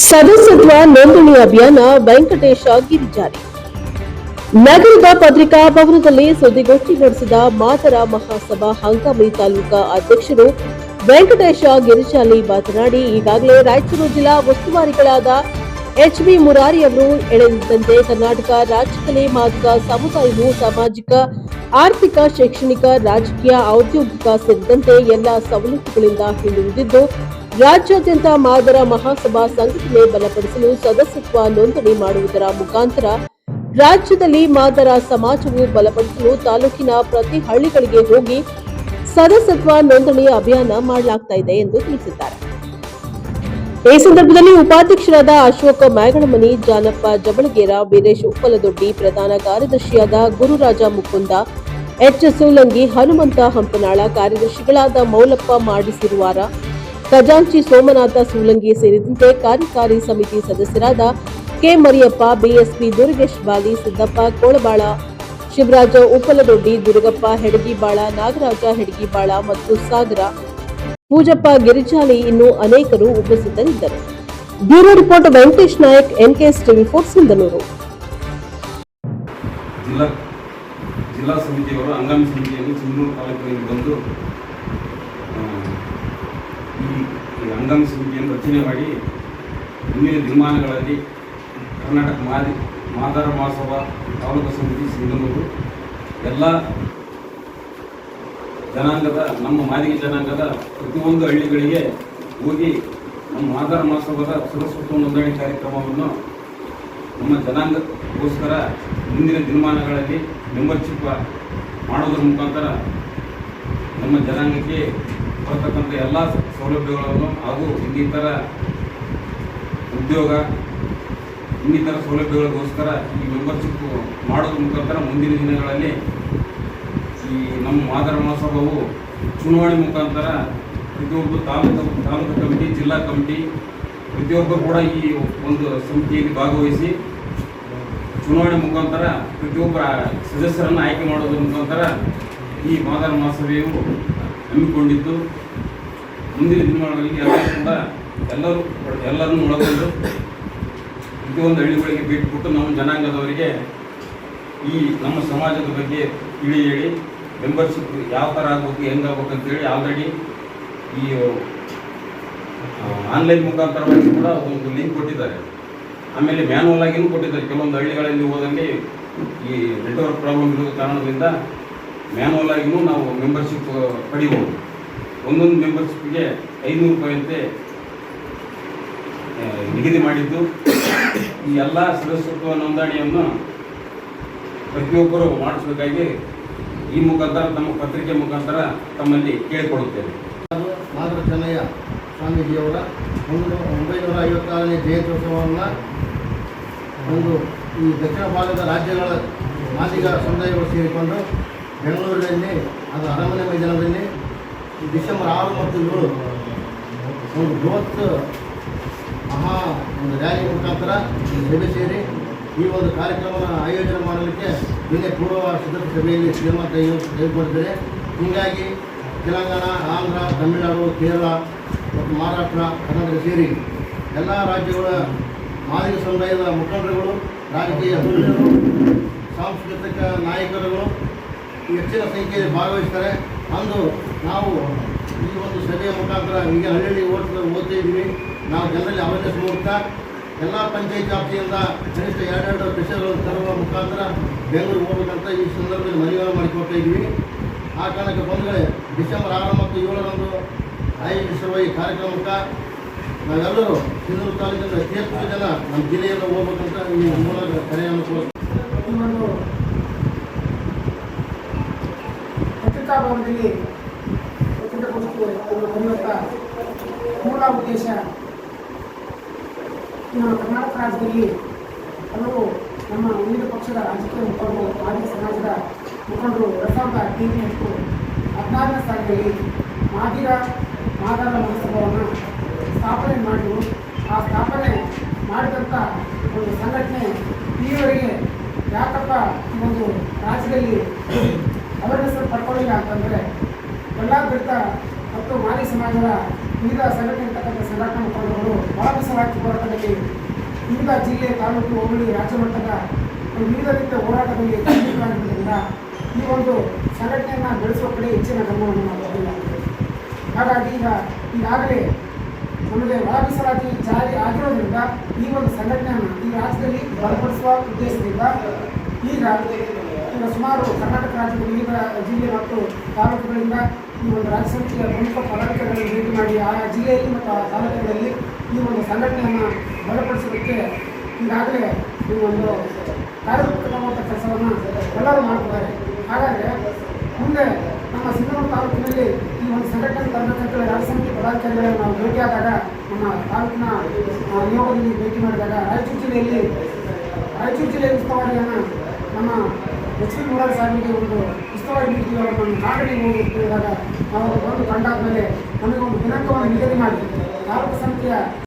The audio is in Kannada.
ಸದಸ್ಯತ್ವ ನೋಂದಣಿ ಅಭಿಯಾನ ವೆಂಕಟೇಶ ಗಿರಿಜಾರಿ ನಗರದ ಪತ್ರಿಕಾ ಭವನದಲ್ಲಿ ಸುದ್ದಿಗೋಷ್ಠಿ ನಡೆಸಿದ ಮಾತರ ಮಹಾಸಭಾ ಹಂಗಾಮಿ ತಾಲೂಕಾ ಅಧ್ಯಕ್ಷರು ವೆಂಕಟೇಶ ಗಿರಿಜಾಲಿ ಮಾತನಾಡಿ, ಈಗಾಗಲೇ ರಾಯಚೂರು ಜಿಲ್ಲಾ ಉಸ್ತುವಾರಿಗಳಾದ ಎಚ್ ಬಿ ಮುರಾರಿ ಅವರು ಎಳೆದಿದ್ದಂತೆ ಕರ್ನಾಟಕ ರಾಜ್ಯದಲ್ಲಿ ಮಾದಿಗ ಸಮುದಾಯವು ಸಾಮಾಜಿಕ, ಆರ್ಥಿಕ, ಶೈಕ್ಷಣಿಕ, ರಾಜಕೀಯ, ಔದ್ಯೋಗಿಕ ಸೇರಿದಂತೆ ಎಲ್ಲ ಸವಲತ್ತುಗಳಿಂದ ಹಿಂದುಳಿದಿದ್ದು ರಾಜ್ಯಾದ್ಯಂತ ಮಾದರ ಮಹಾಸಭಾ ಸಂಘಟನೆ ಬಲಪಡಿಸಲು ಸದಸ್ಯತ್ವ ನೋಂದಣಿ ಮಾಡುವುದರ ಮುಖಾಂತರ ರಾಜ್ಯದಲ್ಲಿ ಮಾದರ ಸಮಾಜವು ಬಲಪಡಿಸಲು ತಾಲೂಕಿನ ಪ್ರತಿ ಹಳ್ಳಿಗಳಿಗೆ ಹೋಗಿ ಸದಸ್ಯತ್ವ ನೋಂದಣಿ ಅಭಿಯಾನ ಮಾಡಲಾಗ್ತಾ ಇದೆ ಎಂದು ತಿಳಿಸಿದ್ದಾರೆ. ಈ ಸಂದರ್ಭದಲ್ಲಿ ಉಪಾಧ್ಯಕ್ಷರಾದ ಅಶೋಕ ಮ್ಯಾಗಳಮನಿ, ಜಾನಪ್ಪ ಜಬಳಗೇರ, ವೀರೇಶ್ ಉಪ್ಪಲದೊಡ್ಡಿ, ಪ್ರಧಾನ ಕಾರ್ಯದರ್ಶಿಯಾದ ಗುರುರಾಜ ಮುಕುಂದ, ಎಚ್ ಸೋಲಂಗಿ ಹನುಮಂತ ಹಂಪನಾಳ ಕಾರ್ಯದರ್ಶಿಗಳಾದ ಮೌಲಪ್ಪ ಮಾಡಿಸಿರುವಾರ ಖಜಾಂಚಿ ಸೋಮನಾಥ ಸೂಲಂಗಿ ಸೇರಿದಂತೆ ಕಾರ್ಯಕಾರಿ ಸಮಿತಿ ಸದಸ್ಯರಾದ ಕೆ ಮರಿಯಪ್ಪ, ಬಿಎಸ್ಪಿ ದುರ್ಗೇಶ್ ಬಾಲಿ, ಸಿದ್ದಪ್ಪ ಕೋಳಬಾಳ, ಶಿವರಾಜ ಉಪ್ಪಲದೊಡ್ಡಿ, ದುರ್ಗಪ್ಪ ಹೆಡಗಿಬಾಳ, ನಾಗರಾಜ ಹೆಡಗಿಬಾಳ ಮತ್ತು ಸಾಗರ ಪೂಜಪ್ಪ ಗಿರಿಜಾಲಿ ಇನ್ನು ಅನೇಕರು ಉಪಸ್ಥಿತರಿದ್ದರು. Bureau report Venkatesh Nayak NKS TV four Sindhanur ಜಿಲ್ಲಾ ಸಮಿತಿಯವರು ಹಂಗಾಮಿ ಸಮಿತಿಯನ್ನು ಸಿಂಧನೂರು ತಾಲೂಕಿನಲ್ಲಿ ಬಂದು ಹಂಗಾಮಿ ಸಮಿತಿಯನ್ನು ರಚನೆ ಮಾಡಿ ಮುಂದಿನ ದಿನಮಾನಗಳಲ್ಲಿ ಕರ್ನಾಟಕ ಮಾದಿ, ಮಾದಾರ ಮಹೋತ್ಸವ ತಾಲೂಕು ಸಮಿತಿ ಸಿಂಧನೂರು, ಎಲ್ಲ ಜನಾಂಗದ, ನಮ್ಮ ಮಾದಿಗೆ ಜನಾಂಗದ ಪ್ರತಿಯೊಂದು ಹಳ್ಳಿಗಳಿಗೆ ಹೋಗಿ ನಮ್ಮ ಮಾದಾರ ಮಹೋತ್ಸವದ ಸುರಸ್ವತ ನೋಂದಣಿ ಕಾರ್ಯಕ್ರಮವನ್ನು ನಮ್ಮ ಜನಾಂಗಕ್ಕೋಸ್ಕರ ಮುಂದಿನ ದಿನಮಾನಗಳಲ್ಲಿ ಮೆಂಬರ್ಶಿಪ್ ಮಾಡೋದ್ರ ಮುಖಾಂತರ ನಮ್ಮ ಜನಾಂಗಕ್ಕೆ ಬರ್ತಕ್ಕಂಥ ಎಲ್ಲ ಸೌಲಭ್ಯಗಳನ್ನು ಹಾಗೂ ಇನ್ನಿತರ ಉದ್ಯೋಗ, ಇನ್ನಿತರ ಸೌಲಭ್ಯಗಳಿಗೋಸ್ಕರ ಈ ಮೆಂಬರ್ಶಿಪ್ ಮಾಡೋದ್ರ ಮುಖಾಂತರ ಮುಂದಿನ ದಿನಗಳಲ್ಲಿ ಈ ನಮ್ಮ ಮಾದರ ಮಹಾಸಭಾವು ಚುನಾವಣೆ ಮುಖಾಂತರ ಪ್ರತಿಯೊಬ್ಬ ತಾಲೂಕು ತಾಲೂಕು ಕಮಿಟಿ, ಜಿಲ್ಲಾ ಕಮಿಟಿ ಪ್ರತಿಯೊಬ್ಬರು ಕೂಡ ಈ ಒಂದು ಸಮಿತಿಯಲ್ಲಿ ಭಾಗವಹಿಸಿ ಚುನಾವಣೆ ಮುಖಾಂತರ ಪ್ರತಿಯೊಬ್ಬರ ಸದಸ್ಯರನ್ನು ಆಯ್ಕೆ ಮಾಡೋದ್ರ ಮುಖಾಂತರ ಈ ಮಾದರ ಮಹಾಸಭೆಯು ಹಮ್ಮಿಕೊಂಡಿದ್ದು. ಮುಂದಿನ ದಿನಮಾನಗಳಿಗೆ ಎಲ್ಲರೂ ಕೂಡ ಎಲ್ಲರೂ ಎಲ್ಲರನ್ನು ಒಳಗೊಂಡು ಪ್ರತಿಯೊಂದು ಹಳ್ಳಿಗಳಿಗೆ ಭೇಟಿ ಕೊಟ್ಟು ನಮ್ಮ ಜನಾಂಗದವರಿಗೆ ಈ ನಮ್ಮ ಸಮಾಜದ ಬಗ್ಗೆ ತಿಳಿ ಹೇಳಿ ಮೆಂಬರ್ಶಿಪ್ ಯಾವ ಥರ ಆಗ್ಬೇಕು ಹೆಂಗಾಗಬೇಕು ಅಂತೇಳಿ ಆಲ್ರೆಡಿ ಈ ಆನ್ಲೈನ್ ಮುಖಾಂತರವಾಗಿ ಕೂಡ ಒಂದು ಲಿಂಕ್ ಕೊಟ್ಟಿದ್ದಾರೆ. ಆಮೇಲೆ ಮ್ಯಾನುವಲ್ ಆಗಿನೂ ಕೊಟ್ಟಿದ್ದಾರೆ. ಕೆಲವೊಂದು ಹಳ್ಳಿಗಳಲ್ಲಿ ಹೋದಲ್ಲಿ ಈ ನೆಟ್ವರ್ಕ್ ಪ್ರಾಬ್ಲಮ್ ಇರೋ ಕಾರಣದಿಂದ ಮ್ಯಾನುವಲ್ ಆಗಿನೂ ನಾವು ಮೆಂಬರ್ಶಿಪ್ ಪಡಿಬೋದು. ಒಂದೊಂದು ಮೆಂಬರ್ಶಿಪ್ಗೆ ಐನೂರು ರೂಪಾಯಿಯಂತೆ ನಿಗದಿ ಮಾಡಿದ್ದು. ಈ ಎಲ್ಲ ಸದಸ್ಯತ್ವ ನೋಂದಣಿಯನ್ನು ಪ್ರತಿಯೊಬ್ಬರು ಮಾಡಿಸಬೇಕಾಗಿ ಈ ಮುಖಾಂತರ, ತಮ್ಮ ಪತ್ರಿಕೆ ಮುಖಾಂತರ ತಮ್ಮಲ್ಲಿ ಕೇಳಿಕೊಳ್ಳುತ್ತೇನೆ. ಮಾದರ ಚೆನ್ನಯ್ಯ ಸ್ವಾಮೀಜಿಯವರ. ಒಂದು ಒಂಬೈನೂರ ಐವತ್ತಾರನೇ ಜಯಂತ್ಯೋತ್ಸವವನ್ನು ಒಂದು ಈ ದಕ್ಷಿಣ ಭಾರತದ ರಾಜ್ಯಗಳ ಮಾದಿಗ ಸಮುದಾಯಗಳು ಸೇರಿಕೊಂಡು ಬೆಂಗಳೂರಿನಲ್ಲಿ, ಅದು ಅರಮನೆ ಮೈದಾನದಲ್ಲಿ ಡಿಸೆಂಬರ್ ಆರು ಮತ್ತು ಏಳು ಒಂದು ಬೃಹತ್ ಮಹಾ ಒಂದು ರ್ಯಾಲಿ ಮುಖಾಂತರ ಸಭೆ ಸೇರಿ ಈ ಒಂದು ಕಾರ್ಯಕ್ರಮವನ್ನು ಆಯೋಜನೆ ಮಾಡಲಿಕ್ಕೆ ನಿನ್ನೆ ಪೂರ್ವ ಸಿದ್ಧತೆ ಸಭೆಯಲ್ಲಿ ತೆಗೆದು ತೆಗೆದುಕೊಂಡಿದ್ದೇನೆ ಹೀಗಾಗಿ ತೆಲಂಗಾಣ, ಆಂಧ್ರ, ತಮಿಳುನಾಡು, ಕೇರಳ ಮತ್ತು ಮಹಾರಾಷ್ಟ್ರ, ಕರ್ನಾಟಕ ಸೇರಿ ಎಲ್ಲ ರಾಜ್ಯಗಳ ಮಾದಿಗ ಸಮುದಾಯದ ಮುಖಂಡರುಗಳು, ರಾಜಕೀಯ ಸಾಂಸ್ಕೃತಿಕ ನಾಯಕರುಗಳು ಹೆಚ್ಚಿನ ಸಂಖ್ಯೆಯಲ್ಲಿ ಭಾಗವಹಿಸ್ತಾರೆ. ಅಂದು ನಾವು ಈ ಒಂದು ಸಭೆಯ ಮುಖಾಂತರ ಈಗ ಹಳ್ಳಿ ಓಟ್ ಓದ್ತಾ ಇದ್ದೀವಿ. ನಾವು ಜನರಲ್ಲಿ ಅವೇರ್ನೆಸ್ ಮೂಡ್ತಾ ಎಲ್ಲ ಪಂಚಾಯತ್ ವ್ಯಾಪ್ತಿಯಿಂದ ಕನಿಷ್ಠ ಎರಡೆರಡು ವಿಷಯಗಳನ್ನು ತರುವ ಮುಖಾಂತರ ಬೆಂಗಳೂರು ಹೋಗ್ಬೇಕಂತ ಈ ಸಂದರ್ಭದಲ್ಲಿ ಮನವಿಯನ್ನು ಮಾಡಿಕೊಡ್ತಾ ಆ ಕಾರಣಕ್ಕೆ ಬಂದರೆ ಡಿಸೆಂಬರ್ ಆರು ಮತ್ತು ಏಳರಂದು ಆಯೋಜಿಸಿರುವ ಈ ಕಾರ್ಯಕ್ರಮಕ್ಕೆ ನಾವೆಲ್ಲರೂ ಸಿಂಧೂರು ತಾಲೂಕಿನ ಅತಿ ಹೆಚ್ಚು ಜನ ನಮ್ಮ ಜಿಲ್ಲೆಯಲ್ಲಿ ಹೋಗ್ಬೇಕಂತ ಈ ಮೂಲಕ ಕರೆಯನ್ನು ಕೊಡ್ತೀವಿ ಈ ಒಂದು ಪತ್ರಿಕಾಭವನದಲ್ಲಿ ಪತ್ರಿಕಾಗೋಷ್ಠಿ ಅವರು ಬರೆಯುವಂಥ ಮೂಲ ಉದ್ದೇಶ. ನಮ್ಮ ಕರ್ನಾಟಕ ರಾಜ್ಯದಲ್ಲಿ ಹಲವು ನಮ್ಮ ವಿವಿಧ ಪಕ್ಷದ ರಾಜಕೀಯ ಮುಖಂಡರು, ಮಾಜಿ ಸಮಾಜದ ಮುಖಂಡರು ಎರಡು ಸಾವಿರದ ಹದಿನೈದು ಹದಿನಾರನೇ ಸಾಲಿನಲ್ಲಿ ಮಾದಿರ ಮಾದರ ಮಹೋತ್ಸವವನ್ನು ಸ್ಥಾಪನೆ ಮಾಡಿದ್ರು. ಆ ಸ್ಥಾಪನೆ ಮಾಡಿದಂಥ ಒಂದು ಸಂಘಟನೆ ಈವರೆಗೆ ಯಾಕಪ್ಪ ಈ ಒಂದು ರಾಜ್ಯದಲ್ಲಿ ಅವೇರ್ನೆಸ್ ಪಡ್ಕೊಳ್ಳಿಲ್ಲ ಅಂತಂದರೆ ಬಳ್ಳಾರಿ ಬೆಟ್ಟ ಮತ್ತು ಮಾಲಿ ಸಮಾಜದ ವಿವಿಧ ಸಂಘಟನೆ ಇರ್ತಕ್ಕಂಥ ಸಂಘಟನಾ ಮುಖಂಡರುಗಳು ಬಹಳ ಮೀಸಲಾತಿ ಹೋರಾಟದಲ್ಲಿ. ವಿವಿಧ ಜಿಲ್ಲೆ, ತಾಲೂಕು, ಹೋಬಳಿ, ರಾಜ್ಯ ಮಟ್ಟದ ವಿವಿಧ ರೀತಿಯ ಹೋರಾಟದಲ್ಲಿ ತೊಡಗಿಕೊಂಡಿದ್ದರಿಂದ ಈ ಒಂದು ಸಂಘಟನೆಯನ್ನು ಬೆಳೆಸುವ ಕಡೆ ಹೆಚ್ಚಿನ ಗಮನವನ್ನು ನಾವು ಕೊಡಲಾಗಿದೆ ಹಾಗಾಗಿ ಈಗ ಈಗಾಗಲೇ ನಮಗೆ ಒಳ ಮೀಸಲಾತಿ ಜಾರಿ ಆಗಿರೋದ್ರಿಂದ ಈ ಒಂದು ಸಂಘಟನೆಯನ್ನು ಈ ರಾಜ್ಯದಲ್ಲಿ ಬಲಪಡಿಸುವ ಉದ್ದೇಶದಿಂದ ಈಗ ಈಗ ಸುಮಾರು ಕರ್ನಾಟಕ ರಾಜ್ಯದ ವಿವಿಧ ಜಿಲ್ಲೆ ಮತ್ತು ತಾಲೂಕುಗಳಿಂದ ಈ ಒಂದು ರಾಜ್ಯ ಸಮಿತಿಯ ಪ್ರಮುಖ ಪದಾರ್ಥಗಳನ್ನು ಭೇಟಿ ಮಾಡಿ ಆಯಾ ಜಿಲ್ಲೆಯಲ್ಲಿ ಮತ್ತು ಆ ತಾಲೂಕುಗಳಲ್ಲಿ ಈ ಒಂದು ಸಂಘಟನೆಯನ್ನು ಬಲಪಡಿಸೋದಕ್ಕೆ ಈಗಾಗಲೇ ಈ ಒಂದು ಕಾರ್ಯರೂಪಕ್ಕಂಥ ಕೆಲಸವನ್ನು ಎಲ್ಲರೂ ಮಾಡ್ತಾರೆ ಹಾಗಾದರೆ ಮುಂದೆ ನಮ್ಮ ಸಿಂಧನೂರು ತಾಲೂಕಿನಲ್ಲಿ ಈ ಒಂದು ಸಂಘಟನೆ ತರಬೇಕಂತ ರಾಜ್ಯ ಸಮಿತಿ ಪದಾಧಿಕಾರಿಗಳನ್ನು ನಾವು ಭೇಟಿಯಾದಾಗ ನಮ್ಮ ತಾಲೂಕಿನ ನಿಯೋಗದಲ್ಲಿ ಭೇಟಿ ಮಾಡಿದಾಗ ರಾಯಚೂರು ಜಿಲ್ಲೆಯಲ್ಲಿ, ರಾಯಚೂರು ಜಿಲ್ಲೆಯ ಉಸ್ತುವಾರಿಯನ್ನು ನಮ್ಮ ಎಚ್ ಪಿ ಮುರಾರ್ ಸಾಹೇಬಿಗೆ ಒಂದು ಉಸ್ತುವಾರಿ ಒಂದು ಅವರನ್ನು ನಾಗಡಿ ಹೋಗಿದ್ದಾಗ ನಾವು ಬಂದು ಕಂಡಾದ ಮೇಲೆ ನಮಗೆ ಒಂದು ದಿನಾಂಕವನ್ನು ನಿಗದಿ ಮಾಡಿ ತಾಲೂಕು ಸಮಿತಿಯ